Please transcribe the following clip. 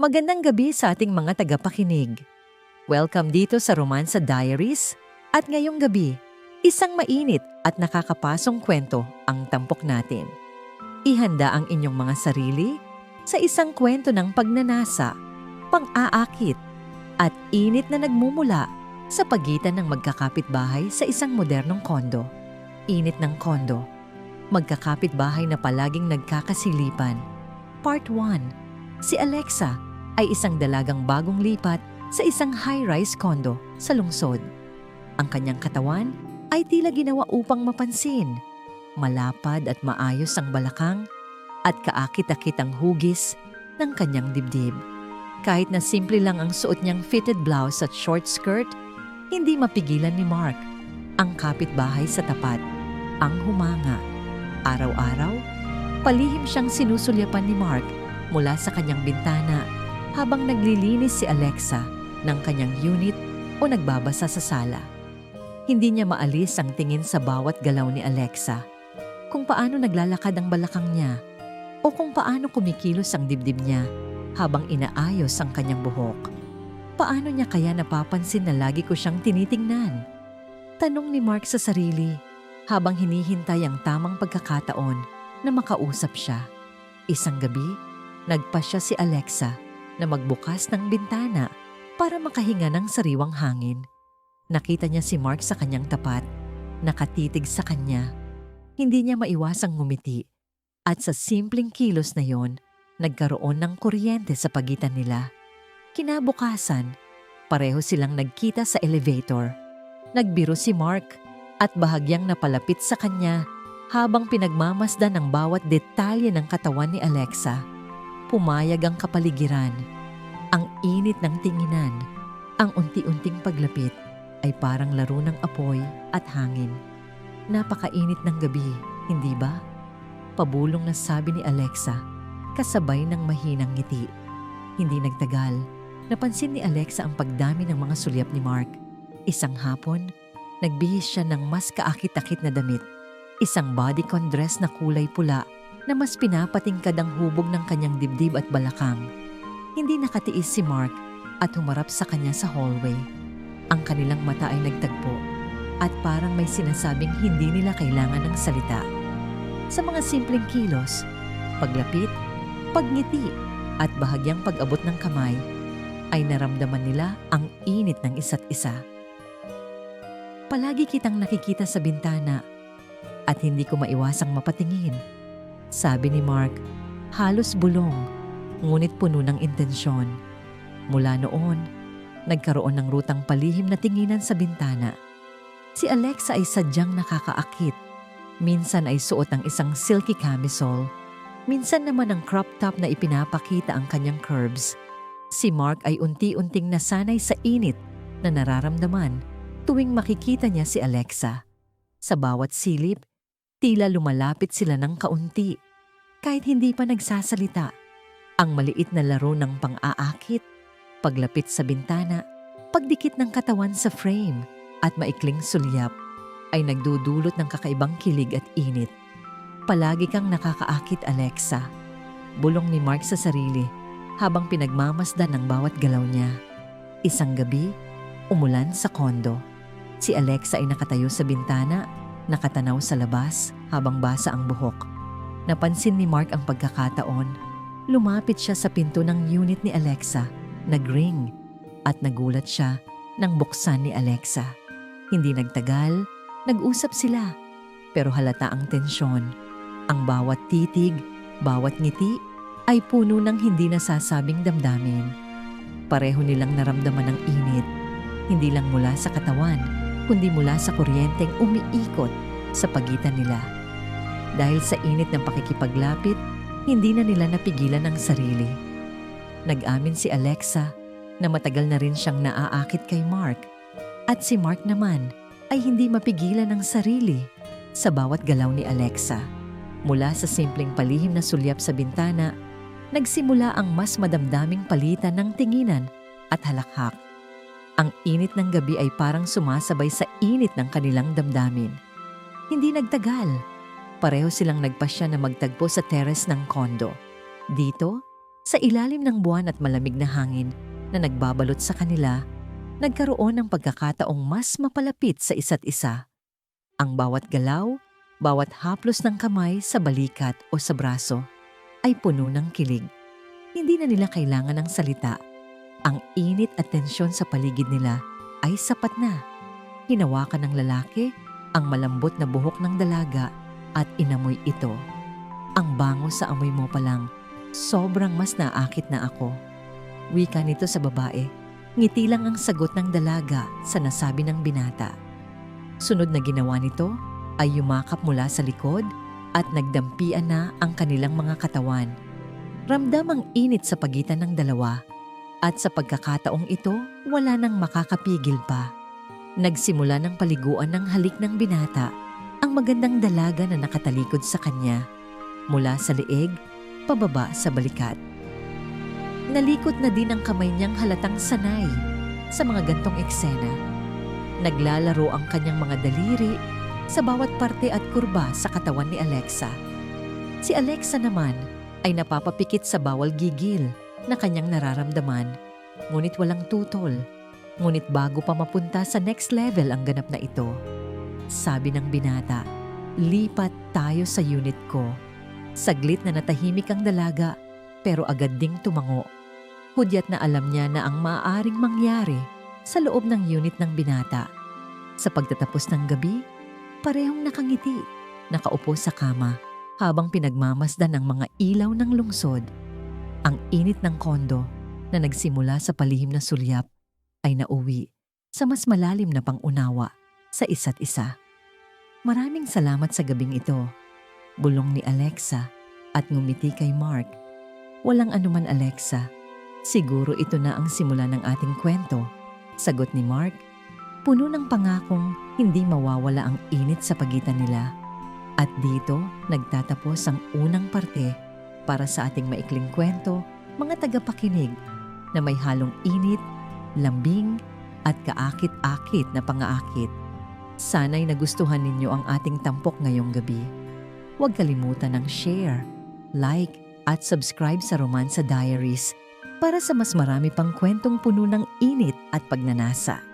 Magandang gabi sa ating mga tagapakinig. Welcome dito sa Romansa Diaries at ngayong gabi, isang mainit at nakakapasong kwento ang tampok natin. Ihanda ang inyong mga sarili sa isang kwento ng pagnanasa, pang-aakit at init na nagmumula sa pagitan ng magkakapitbahay sa isang modernong kondo. Init ng kondo, magkakapitbahay na palaging nagkakasilipan. Part 1 Si Alexa ay isang dalagang bagong lipat sa isang high-rise condo sa lungsod. Ang kanyang katawan ay tila ginawa upang mapansin. Malapad at maayos ang balakang at kaakit-akit ang hugis ng kanyang dibdib. Kahit na simple lang ang suot niyang fitted blouse at short skirt, hindi mapigilan ni Mark ang kapitbahay sa tapat, ang humanga. Araw-araw, palihim siyang sinusulyapan ni Mark mula sa kanyang bintana habang naglilinis si Alexa ng kanyang unit o nagbabasa sa sala. Hindi niya maalis ang tingin sa bawat galaw ni Alexa, kung paano naglalakad ang balakang niya o kung paano kumikilos ang dibdib niya habang inaayos ang kanyang buhok. Paano niya kaya napapansin na lagi ko siyang tinitingnan? Tanong ni Mark sa sarili habang hinihintay ang tamang pagkakataon na makausap siya. Isang gabi, nagpa siya si Alexa na magbukas ng bintana para makahinga ng sariwang hangin. Nakita niya si Mark sa kanyang tapat, nakatitig sa kanya. Hindi niya maiwasang ngumiti at sa simpleng kilos na yon, nagkaroon ng kuryente sa pagitan nila. Kinabukasan, pareho silang nagkita sa elevator. Nagbiro si Mark at bahagyang napalapit sa kanya habang pinagmamasdan ang bawat detalye ng katawan ni Alexa. Pumayag ang kapaligiran. Ang init ng tinginan, ang unti-unting paglapit ay parang laro ng apoy at hangin. Napakainit ng gabi, hindi ba? Pabulong na sabi ni Alexa, kasabay ng mahinang ngiti. Hindi nagtagal, napansin ni Alexa ang pagdami ng mga sulyap ni Mark. Isang hapon, nagbihis siya ng mas kaakit-akit na damit. Isang bodycon dress na kulay pula na mas pinapatingkad ang hubog ng kanyang dibdib at balakang. Hindi nakatiis si Mark at humarap sa kanya sa hallway. Ang kanilang mata ay nagtagpo at parang may sinasabing hindi nila kailangan ng salita. Sa mga simpleng kilos, paglapit, pagngiti at bahagyang pag-abot ng kamay, ay naramdaman nila ang init ng isa't isa. Palagi kitang nakikita sa bintana at hindi ko maiwasang mapatingin. Sabi ni Mark, halos bulong, ngunit puno ng intensyon. Mula noon, nagkaroon ng rutang palihim na tinginan sa bintana. Si Alexa ay sadyang nakakaakit. Minsan ay suot ang isang silky camisole. Minsan naman ang crop top na ipinapakita ang kanyang curves. Si Mark ay unti-unting nasanay sa init na nararamdaman tuwing makikita niya si Alexa. Sa bawat silip, tila lumalapit sila ng kaunti. Kahit hindi pa nagsasalita, ang maliit na laro ng pang-aakit, paglapit sa bintana, pagdikit ng katawan sa frame, at maikling sulyap ay nagdudulot ng kakaibang kilig at init. Palagi kang nakakaakit, Alexa. Bulong ni Mark sa sarili habang pinagmamasdan ng bawat galaw niya. Isang gabi, umulan sa kondo. Si Alexa ay nakatayo sa bintana, nakatanaw sa labas habang basa ang buhok. Napansin ni Mark ang pagkakataon. Lumapit siya sa pinto ng unit ni Alexa, nagring, at nagulat siya nang buksan ni Alexa. Hindi nagtagal, nag-usap sila. Pero halata ang tensyon. Ang bawat titig, bawat ngiti, ay puno ng hindi nasasabing damdamin. Pareho nilang naramdaman ng init, hindi lang mula sa katawan, kundi mula sa kuryenteng umiikot sa pagitan nila. Dahil sa init ng pakikipaglapit, hindi na nila napigilan ang sarili. Nag-amin si Alexa na matagal na rin siyang naaakit kay Mark at si Mark naman ay hindi mapigilan ang sarili sa bawat galaw ni Alexa. Mula sa simpleng palihim na sulyap sa bintana, nagsimula ang mas madamdaming palitan ng tinginan at halakhak. Ang init ng gabi ay parang sumasabay sa init ng kanilang damdamin. Hindi nagtagal. Pareho silang nagpasya na magtagpo sa teres ng kondo. Dito, Sa ilalim ng buwan at malamig na hangin na nagbabalot sa kanila, nagkaroon ng pagkakataong mas mapalapit sa isa't isa. Ang bawat galaw, bawat haplos ng kamay sa balikat o sa braso ay puno ng kilig. Hindi na nila kailangan ng salita. Ang init at tensyon sa paligid nila ay sapat na. Hinawakan ng lalaki ang malambot na buhok ng dalaga at inamoy ito. Ang bango sa amoy mo pa lang, sobrang mas naakit na ako. Wika nito sa babae, ngiti lang ang sagot ng dalaga sa nasabi ng binata. Sunod na ginawa nito ay yumakap mula sa likod at nagdampian na ang kanilang mga katawan. Ramdam ang init sa pagitan ng dalawa at sa pagkakataong ito wala nang makakapigil pa. Nagsimula ng paliguan ng halik ng binata ang magandang dalaga na nakatalikod sa kanya mula sa leeg pababa sa balikat. Nalikot na din ang kamay niyang halatang sanay sa mga gantong eksena. Naglalaro ang kanyang mga daliri sa bawat parte at kurba sa katawan ni Alexa. Si Alexa naman ay napapapikit sa bawal gigil na kanyang nararamdaman, ngunit walang tutol. Ngunit bago pa mapunta sa next level ang ganap na ito, sabi ng binata, lipat tayo sa unit ko. Saglit na natahimik ang dalaga, pero agad ding tumango. Hudyat na alam niya na ang maaaring mangyari sa loob ng unit ng binata. Sa pagtatapos ng gabi, parehong nakangiti, nakaupo sa kama habang pinagmamasdan ng mga ilaw ng lungsod. Ang init ng kondo na nagsimula sa palihim na sulyap ay nauwi sa mas malalim na pangunawa sa isa't isa. Maraming salamat sa gabing ito, bulong ni Alexa at ngumiti kay Mark. Walang anuman Alexa, siguro ito na ang simula ng ating kwento, sagot ni Mark puno ng pangakong hindi mawawala ang init sa pagitan nila. At dito nagtatapos ang unang parte para sa ating maikling kwento, mga tagapakinig na may halong init, lambing at kaakit-akit na pangaakit. Sana'y nagustuhan ninyo ang ating tampok ngayong gabi. Huwag kalimutan ng share, like at subscribe sa Romansa Diaries para sa mas marami pang kwentong puno ng init at pagnanasa.